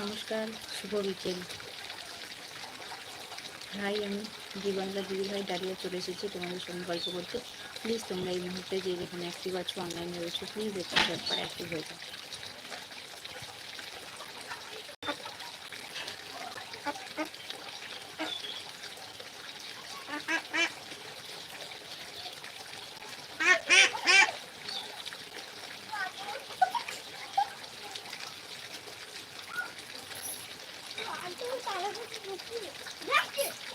নমস্কার, শুভ বিকেল। ভাই, আমি জীবনদা দিদি ভাই দাঁড়িয়ে চলে এসেছি তোমাদের সঙ্গে গল্প করতে। প্লিজ তোমরা এই মুহূর্তে যে যেখানে অ্যাক্টিভ আছো অনলাইনে রয়েছো প্লিজ একটু ব্যাপার অ্যাক্টিভ হয়ে যাও ラケット!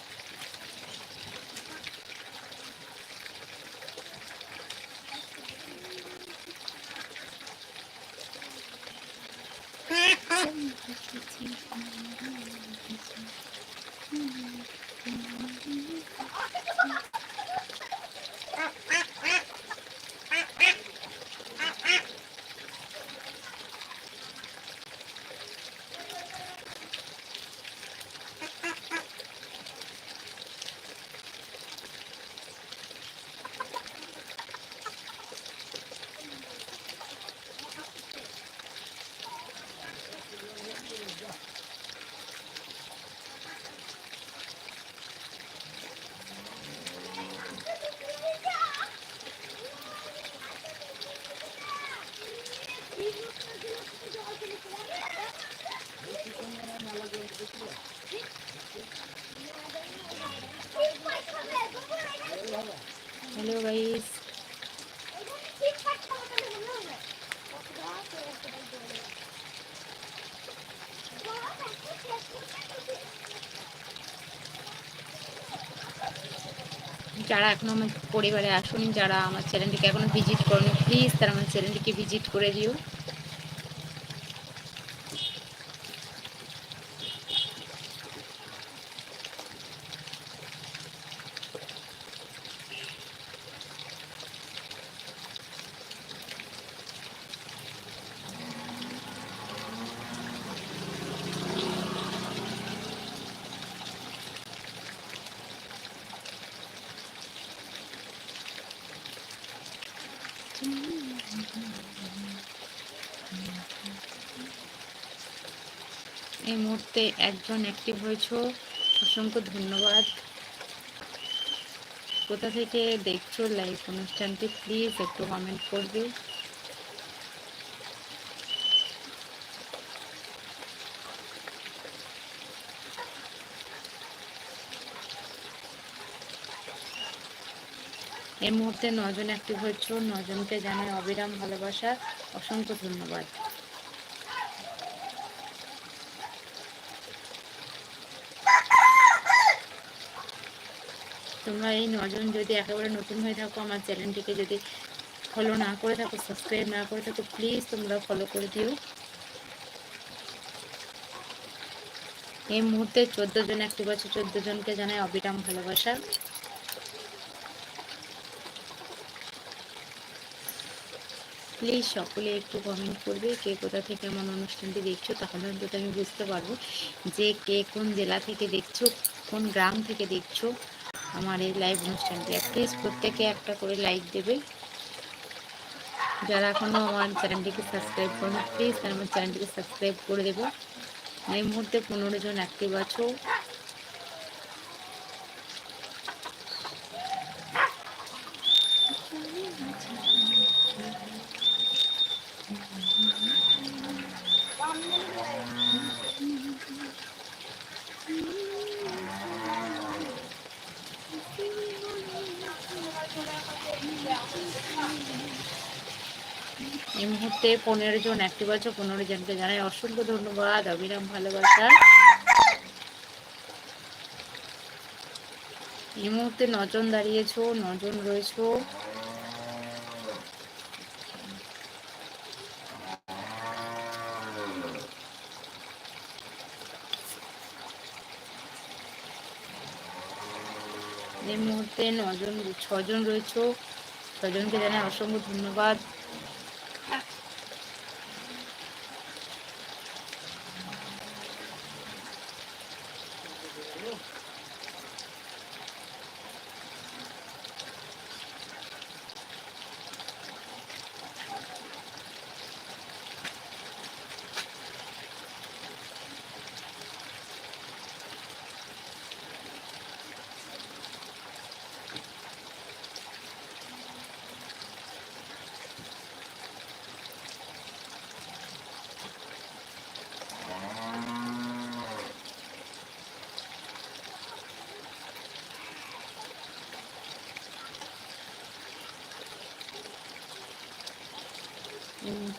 হ্যালো যারা এখনও আমার পরিবারে আসুন, যারা আমার চ্যানেলটিকে এখনও ভিজিট করুন প্লিজ তারা আমার চ্যানেলটিকে ভিজিট করে দিও। এই মুহূর্তে একজন অ্যাক্টিভ হয়েছ। অসংখ্য ধন্যবাদ। কোথা থেকে দেখছ লাইভ অনুষ্ঠানটি প্লিজ একটু কমেন্ট করবে। এই মুহূর্তে নজন অ্যাক্টিভ হয়েছো নজনকে জানাই অবিরাম ভালোবাসা, অসংখ্য ধন্যবাদ। তোমরা এই নজন যদি একেবারে নতুন হয়ে থাকো, আমার চ্যানেলটিকে যদি ফলো না করে থাকো সাবস্ক্রাইব না করে থাকো প্লিজ তোমরা ফলো করে দিও। এই মুহূর্তে চোদ্দ জন একটি বছর চোদ্দ জনকে জানাই অবিরাম ভালোবাসা। প্লিজ সকলে একটু কমেন্ট করবে কে কোথা থেকে আমার অনুষ্ঠানটি দেখছ, তাহলে অন্তত আমি বুঝতে পারব যে কে কোন জেলা থেকে দেখছ, কোন গ্রাম থেকে দেখছ আমার এই লাইভ অনুষ্ঠানটি। প্লিজ প্রত্যেকে একটা করে লাইক দেবে। যারা এখনও আমার চ্যানেলটিকে সাবস্ক্রাইব করবে প্লিজ আমার চ্যানেলটিকে সাবস্ক্রাইব করে দেবো। এই মুহূর্তে পনেরো জন অ্যাক্টিভ আছো এই মুহূর্তে পনেরো জন অ্যাক্টিভ আছে, পনেরো জনকে জানাই অসংখ্য ধন্যবাদ, অবিরাম ভালোবাসা। এই মুহূর্তে নজন দাঁড়িয়েছো, নজন রয়েছো। এই মুহূর্তে নজন, ছজন রয়েছো, ছজনকে জানাই অসংখ্য ধন্যবাদ। Oh.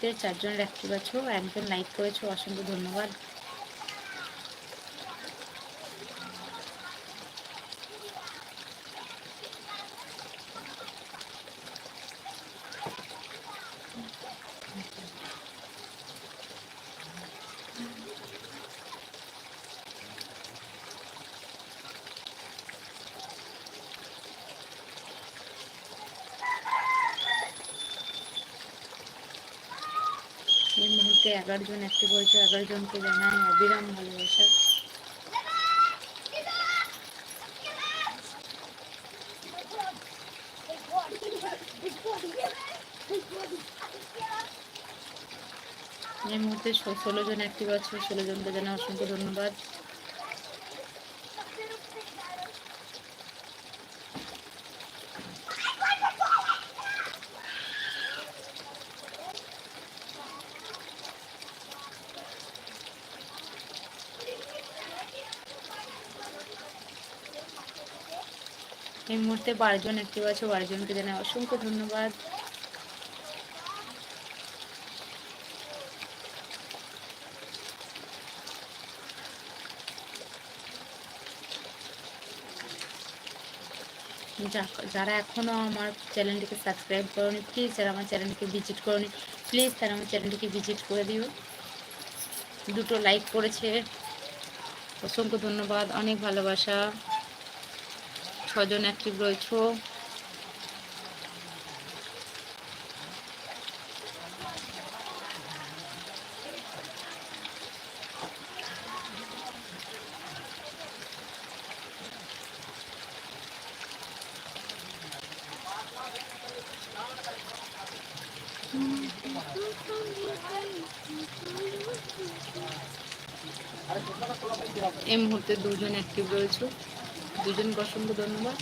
এই চারজন অ্যাক্টিভ আছো একজন লাইক করেছ অসংখ্য ধন্যবাদ এই মুহূর্তে এগারো জন অ্যাক্টিভ হয়েছে এগারো জনকে জানাই অবিরাম ভালোবাসা। এই মুহূর্তে ষোলো জন একটি বছর ষোলো জনকে জানাই অসংখ্য ধন্যবাদ। মুহূর্তে বারোজন অ্যাক্টিভ আছে, বারোজনকে জানাই অসংখ্য ধন্যবাদ। যারা এখনও আমার চ্যানেলটিকে সাবস্ক্রাইব করনি প্লিজ যারা আমার চ্যানেলটিকে ভিজিট করনি প্লিজ তারা আমার চ্যানেলটিকে ভিজিট করে দিও। দুটো লাইক করেছে। অসংখ্য ধন্যবাদ, অনেক ভালোবাসা। ছজন অ্যাক্টিভ রয়েছে। এই মুহূর্তে দুজন অ্যাক্টিভ রয়েছে। দুজনকে অসংখ্য ধন্যবাদ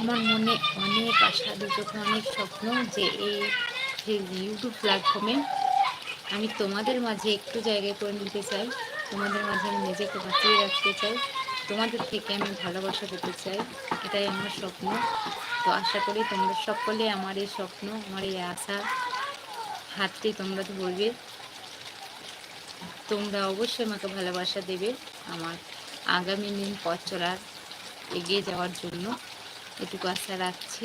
আমার মনে অনেক আশা দুচোখে অনেক স্বপ্ন যে এই ইউটিউব প্ল্যাটফর্মে আমি তোমাদের মাঝে একটু জায়গায় করে নিতে চাই। তোমাদের মাঝে আমি নিজেকে বাঁচিয়ে রাখতে চাই। তোমাদের থেকে আমি ভালোবাসা পেতে চাই, এটাই আমার স্বপ্ন। তো আশা করি তোমরা সকলে আমার এই স্বপ্ন, আমার এই আশা, হাতটি তোমরা ধরবে। তোমরা অবশ্যই আমাকে ভালোবাসা দেবে আমার আগামী দিন পথ চলার এগিয়ে যাওয়ার জন্য। এটুকু আশা রাখছি।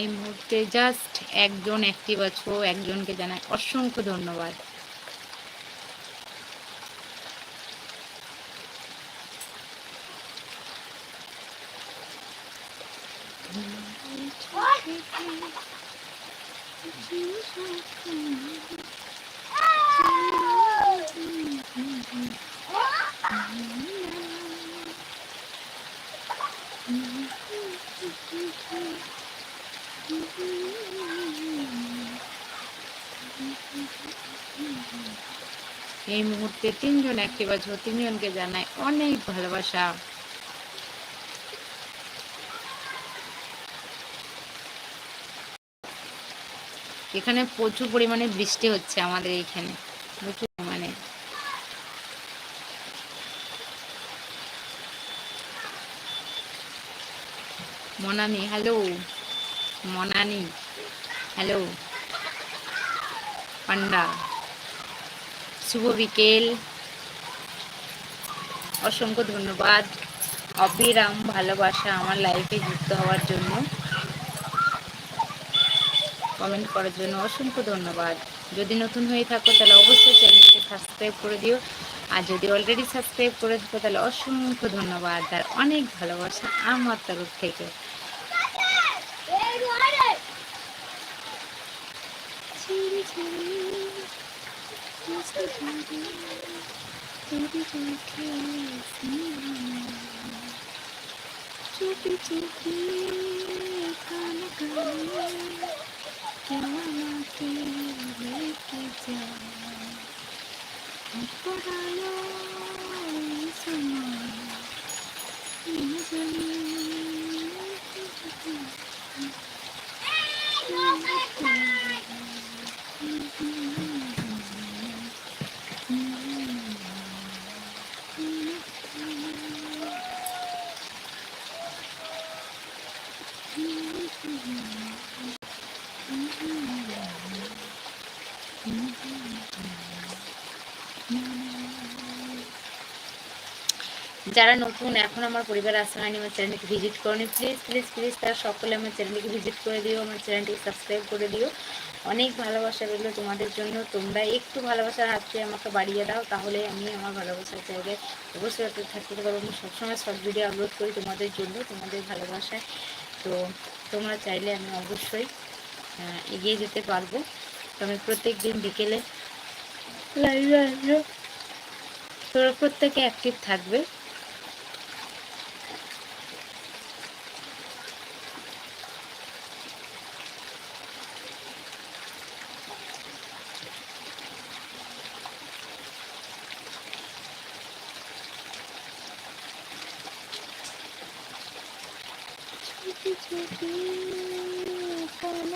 এই মুহূর্তে জাস্ট একজন অ্যাক্টিভ আছো একজনকে জানায় অসংখ্য ধন্যবাদ। এই মুহূর্তে তিনজন অ্যাক্টিভ আছো তিনজনকে জানাই অনেক ভালোবাসা। এখানে প্রচুর পরিমাণে বৃষ্টি হচ্ছে আমাদের এইখানে প্রচুর পরিমাণে। মনানি হ্যালো মনানি হ্যালো, পান্ডা। শুভ বিকেল। অসংখ্য ধন্যবাদ। অবিরাম ভালোবাসা আমার লাইফে যুক্ত হওয়ার জন্য। কমেন্ট করার জন্য অসংখ্য ধন্যবাদ। যদি নতুন হয়ে থাকো, তাহলে অবশ্যই চ্যানেলকে সাবস্ক্রাইব করে দিও। আর যদি অলরেডি সাবস্ক্রাইব করে থাকো তাহলে অসংখ্য ধন্যবাদ। আর অনেক ভালোবাসা আমার তরফ থেকে। चुपी चुपी कान कान क्या माते लेके जा पढ़ाया सुना যারা নতুন, এখন আমার পরিবার আসতে হয়নি, আমার চ্যানেলটিকে ভিজিট করনি প্লিজ প্লিজ প্লিজ তারা সকলে আমার চ্যানেলটিকে ভিজিট করে দিও, আমার চ্যানেলটিকে সাবস্ক্রাইব করে দিও। অনেক ভালোবাসা রইল তোমাদের জন্য। তোমরা একটু ভালোবাসার হাতটি আমাকে বাড়িয়ে দাও, তাহলে আমি আমার ভালোবাসার জায়গায় অবশ্যই থাকতে পারব। আমি সবসময় শর্ট ভিডিও আপলোড করি তোমাদের জন্য, তোমাদের ভালোবাসায়। তো তোমরা চাইলে আমি অবশ্যই এগিয়ে যেতে পারব। তো আমি প্রত্যেক দিন বিকেলে লাইভে আসব তোরা প্রত্যেকে অ্যাক্টিভ থাকবে। कान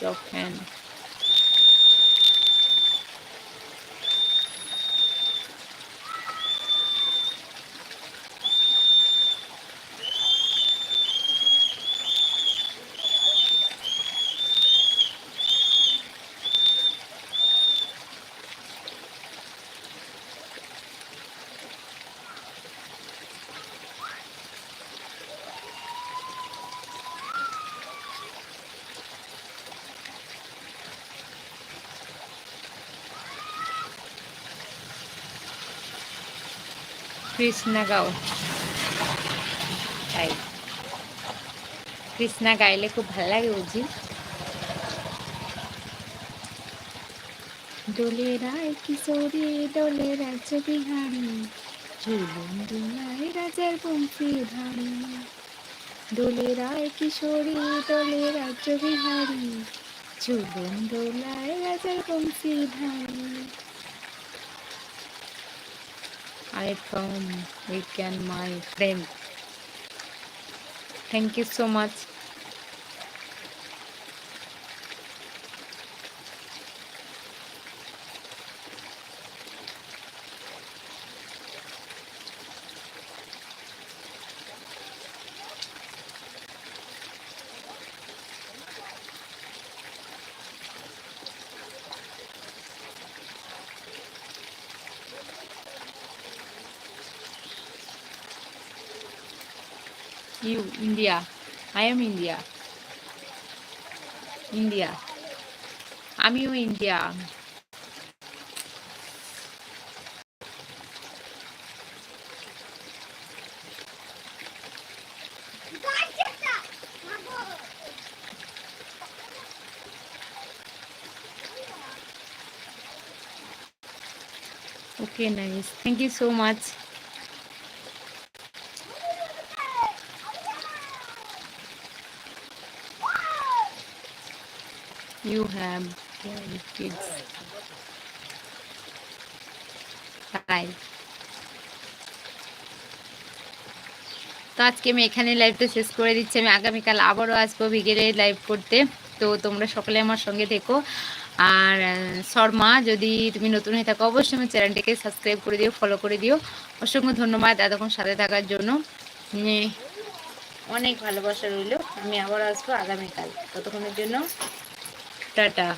your can. কৃষ্ণা গাও তাই। কৃষ্ণা গাইলে খুব ভালো লাগে বুঝি দোলে রায় কিশোরী দোলে রাজ্য বিহারী ঝুলুন দুলায় রাজার বংশী ধারী দোলে রায় কিশোরী দোলে রাজ্য বিহারী দোলায় রাজার বংশী ধারী I found weekend my friend. Thank you so much. You, India. I am India. India. আমিও India Okay, nice. Thank you so much. Have kids তাই তো আজকে আমি এখানে লাইভটা শেষ করে দিচ্ছি। আমি আগামীকাল আবারও আসব বিকেলে লাইভ করতে। তো তোমরা সকলে আমার সঙ্গে থেকো। আর শর্মা, যদি তুমি নতুন হয়ে থাকো, অবশ্যই আমার চ্যানেলটিকে সাবস্ক্রাইব করে দিও ফলো করে দিও। অসংখ্য ধন্যবাদ এতক্ষণ সাথে থাকার জন্য। অনেক ভালোবাসা রইল। আমি আবার আসব আগামীকাল। ততক্ষণের জন্য টাটা।